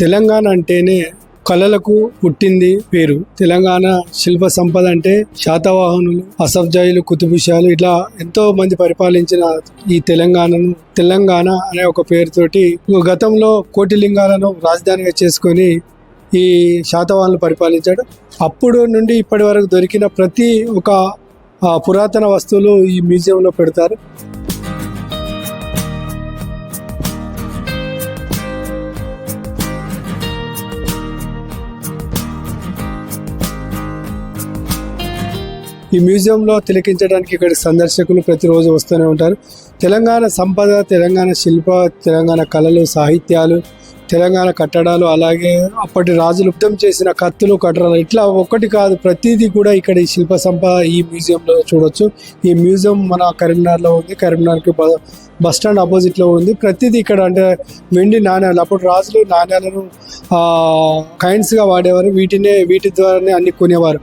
తెలంగాణ అంటేనే కళలకు పుట్టింది పేరు. తెలంగాణ శిల్ప సంపద అంటే శాతవాహనులు అసఫ్జాయిలు కుతుబుషాలు ఇట్లా ఎంతో మంది పరిపాలించిన ఈ తెలంగాణను. తెలంగాణ అనే ఒక పేరుతోటి గతంలో కోటిలింగాలను రాజధానిగా చేసుకొని ఈ శాతవాహనులు పరిపాలించాడు. అప్పుడు నుండి ఇప్పటి వరకు దొరికిన ప్రతి ఒక పురాతన వస్తువులు ఈ మ్యూజియంలో పెడతారు. ఈ మ్యూజియంలో తిలకించడానికి ఇక్కడ సందర్శకులు ప్రతిరోజు వస్తూనే ఉంటారు. తెలంగాణ సంపద తెలంగాణ శిల్ప తెలంగాణ కళలు సాహిత్యాలు తెలంగాణ కట్టడాలు అలాగే అప్పటి రాజులు యుద్ధం చేసిన కత్తులు కట్టడాలు ఇట్లా ఒక్కటి కాదు ప్రతిదీ కూడా ఇక్కడ ఈ శిల్ప సంపద ఈ మ్యూజియంలో చూడొచ్చు. ఈ మ్యూజియం మన కరీంనగర్లో ఉంది కరీంనగర్కి బస్ స్టాండ్ ఆపోజిట్లో ఉంది. ప్రతిదీ ఇక్కడ అంటే వెండి నాణ్యాలు అప్పుడు రాజులు నాణ్యాలను కైన్స్గా వాడేవారు. వీటినే వీటి ద్వారానే అన్ని కొనేవారు.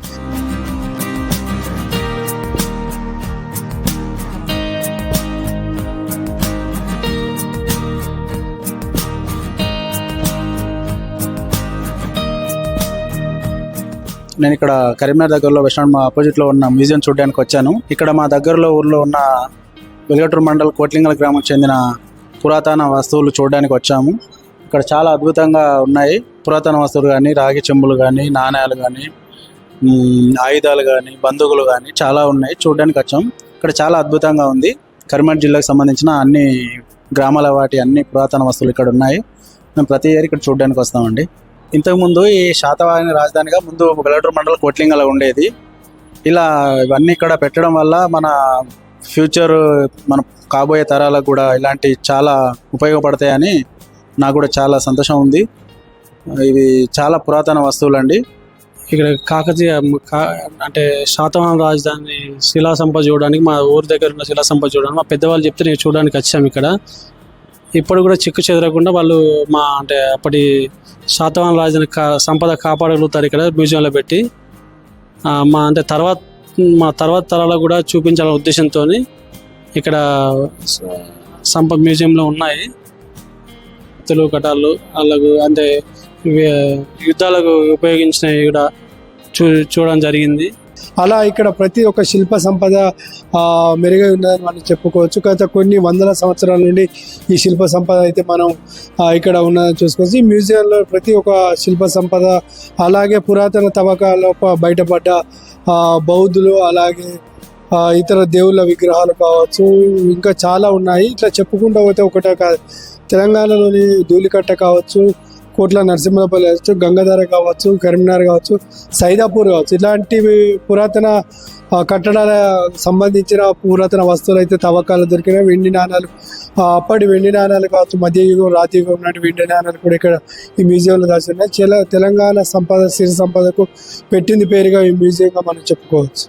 నేను ఇక్కడ కరీంనగర్ దగ్గరలో వెస్టాండ్ మా ఆపోజిట్లో ఉన్న మ్యూజియం చూడడానికి వచ్చాను. ఇక్కడ మా దగ్గరలో ఊర్లో ఉన్న వెలుగటూరు మండల్ కోట్లింగల గ్రామం చెందిన పురాతన వస్తువులు చూడడానికి వచ్చాము. ఇక్కడ చాలా అద్భుతంగా ఉన్నాయి. పురాతన వస్తువులు కానీ రాగి చెంబులు కానీ నాణ్యాలు కానీ ఆయుధాలు కానీ బంధువులు కానీ చాలా ఉన్నాయి. చూడడానికి వచ్చాం. ఇక్కడ చాలా అద్భుతంగా ఉంది. కరీంనగర్ జిల్లాకు సంబంధించిన అన్ని గ్రామాల వాటి అన్ని పురాతన వస్తువులు ఇక్కడ ఉన్నాయి. మేము ప్రతి ఇయర్ ఇక్కడ చూడడానికి వస్తామండి. ఇంతకుముందు ఈ శాతవాహన రాజధానిగా ముందు గలటూరు మండలం కోట్లింగలో ఉండేది. ఇలా ఇవన్నీ ఇక్కడ పెట్టడం వల్ల మన ఫ్యూచర్ మన కాబోయే తరాలకు కూడా ఇలాంటి చాలా ఉపయోగపడతాయని నాకు కూడా చాలా సంతోషం ఉంది. ఇవి చాలా పురాతన వస్తువులు అండి ఇక్కడ కాకతీయ కా- అంటే శాతవాహన రాజధాని శిలా సంపద చూడడానికి మా ఊరి దగ్గర ఉన్న శిలా సంపద చూడడానికి మా పెద్దవాళ్ళు చెప్తే నేను చూడడానికి వచ్చాము ఇక్కడ. ఇప్పుడు కూడా చిక్కు చెదరకుండా వాళ్ళు మా అంటే అప్పటి శాతవాహన రాజుని కా సంపద కాపాడగలుగుతారు ఇక్కడ మ్యూజియంలో పెట్టి మా అంటే తర్వాత మా తర్వాత తరాలకు కూడా చూపించాలనే ఉద్దేశంతో ఇక్కడ సంపద మ్యూజియంలో ఉన్నాయి. తెలుగు కటాలు వాళ్ళకు అంటే యుద్ధాలకు ఉపయోగించినవి కూడా చూ చూడడం జరిగింది. అలా ఇక్కడ ప్రతి ఒక్క శిల్ప సంపద మెరుగై ఉన్నదని మనం చెప్పుకోవచ్చు. గత కొన్ని వందల సంవత్సరాల నుండి ఈ శిల్ప సంపద అయితే మనం ఇక్కడ ఉన్నదని చూసుకోవచ్చు. ఈ మ్యూజియంలో ప్రతి ఒక్క శిల్ప సంపద అలాగే పురాతన తవ్వకాల్లో బయటపడ్డ బౌద్ధులు అలాగే ఇతర దేవుళ్ళ విగ్రహాలు కావచ్చు ఇంకా చాలా ఉన్నాయి. ఇట్లా చెప్పుకుంటూ పోతే ఒకటే కాదు. తెలంగాణలోని ధూళికట్ట కావచ్చు కోట్ల నరసింహపల్లి కావచ్చు గంగాధర కావచ్చు కరీంనగర్ కావచ్చు సైదాపూర్ కావచ్చు. ఇలాంటివి పురాతన కట్టడాల సంబంధించిన పురాతన వస్తువులు అయితే తవ్వకాలు దొరికినాయి. వెండి నాణాలు అప్పటి వెండి నాణాలు కావచ్చు మధ్యయుగం రాతియుగం నాటి వెండి నాణాలు కూడా ఇక్కడ ఈ మ్యూజియంలో దాచి ఉన్నాయి. తెలంగాణ సంపద సిరి సంపదకు పెట్టింది పేరుగా ఈ మ్యూజియంగా మనం చెప్పుకోవచ్చు.